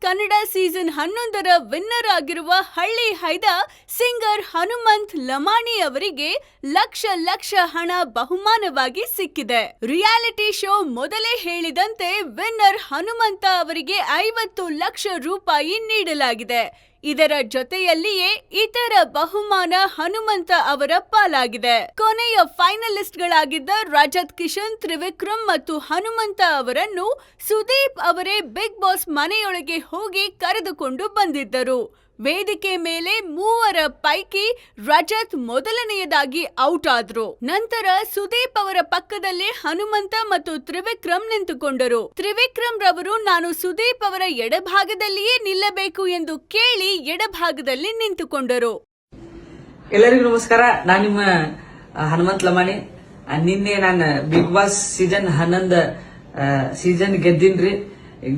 Kannada season ಹನ್ನೊಂದರ winner ಆಗಿರುವ ಹಳ್ಳಿ ಹೈದ ಸಿಂಗರ್ ಹನುಮಂತ್ ಲಮಾಣಿ ಅವರಿಗೆ ಲಕ್ಷ ಲಕ್ಷ ಹಣ ಬಹುಮಾನವಾಗಿ ಸಿಕ್ಕಿದೆ. ರಿಯಾಲಿಟಿ ಶೋ ಮೊದಲೇ ಹೇಳಿದಂತೆ ವಿನ್ನರ್ ಹನುಮಂತ ಅವರಿಗೆ ಐವತ್ತು ಲಕ್ಷ ರೂಪಾಯಿ ನೀಡಲಾಗಿದೆ. ಇದರ ಜೊತೆಯಲ್ಲಿಯೇ ಇತರ ಬಹುಮಾನ ಹನುಮಂತ ಅವರ ಪಾಲಾಗಿದೆ. ಕೊನೆಯ ಫೈನಲಿಸ್ಟ್ಗಳಾಗಿದ್ದ ರಜತ್ ಕಿಶನ್, ತ್ರಿವಿಕ್ರಮ್ ಮತ್ತು ಹನುಮಂತ ಅವರನ್ನು ಸುದೀಪ್ ಅವರೇ ಬಿಗ್ ಬಾಸ್ ಮನೆಯೊಳಗೆ ಹೋಗಿ ಕರೆದುಕೊಂಡು ಬಂದಿದ್ದರು. ವೇದಿಕೆ ಮೇಲೆ ಮೂವರ ಪೈಕಿ ರಜತ್ ಮೊದಲನೆಯದಾಗಿ ಔಟ್ ಆದ್ರು. ನಂತರ ಸುದೀಪ್ ಅವರ ಪಕ್ಕದಲ್ಲಿ ಹನುಮಂತ ಮತ್ತು ತ್ರಿವಿಕ್ರಮ್ ನಿಂತುಕೊಂಡರು. ತ್ರಿವಿಕ್ರಮ್ ರವರು, ನಾನು ಸುದೀಪ್ ಅವರ ಎಡಭಾಗದಲ್ಲಿಯೇ ನಿಲ್ಲಬೇಕು ಎಂದು ಕೇಳಿ ಎಡಭಾಗದಲ್ಲಿ ನಿಂತುಕೊಂಡರು. ಎಲ್ಲರಿಗೂ ನಮಸ್ಕಾರ. ನಾನು ನಿಮ್ಮ ಹನುಮಂತ್ ಲಮಾಣಿ. ನಿನ್ನೆ ನಾನು ಬಿಗ್ ಬಾಸ್ ಸೀಸನ್ ಹನ್ನೊಂದು ಸೀಸನ್ ಗೆದ್ದಿನ್ರಿ.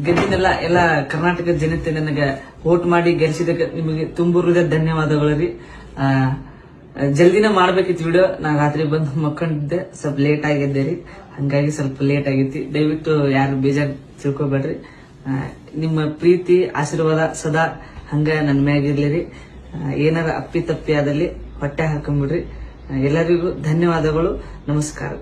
ಗೆದ್ದಿನೆಲ್ಲ ಎಲ್ಲ ಕರ್ನಾಟಕ ಜನತೆ ನನಗೆ ವೋಟ್ ಮಾಡಿ ಗೆಲ್ಸಿದಕ್ಕೆ ನಿಮಗೆ ತುಂಬ ಧನ್ಯವಾದಗಳು ರೀ ಜಲ್ದಿನ ಮಾಡ್ಬೇಕಿತ್ತು ವಿಡಿಯೋ ನಾ ರಾತ್ರಿ ಬಂದು ಮಕ್ಕೊಂಡಿದ್ದೆ. ಸ್ವಲ್ಪ ಲೇಟ್ ಆಗಿದ್ದೆ ರೀ. ಹಂಗಾಗಿ ಸ್ವಲ್ಪ ಲೇಟ್ ಆಗೈತಿ ದಯವಿಟ್ಟು ಯಾರು ಬೇಜಾರ್ ತಿಳ್ಕೊಬೇಡ್ರಿ. ನಿಮ್ಮ ಪ್ರೀತಿ, ಆಶೀರ್ವಾದ ಸದಾ ಹಂಗ ನನ್ನ ಮ್ಯಾಗಿರ್ಲಿ ರೀ. ಏನಾರ ಅಪ್ಪಿ ತಪ್ಪಿ ಆದಲ್ಲಿ ಹೊಟ್ಟೆ ಹಾಕೊಂಬಿಡ್ರಿ. ಎಲ್ಲರಿಗೂ ಧನ್ಯವಾದಗಳು. ನಮಸ್ಕಾರ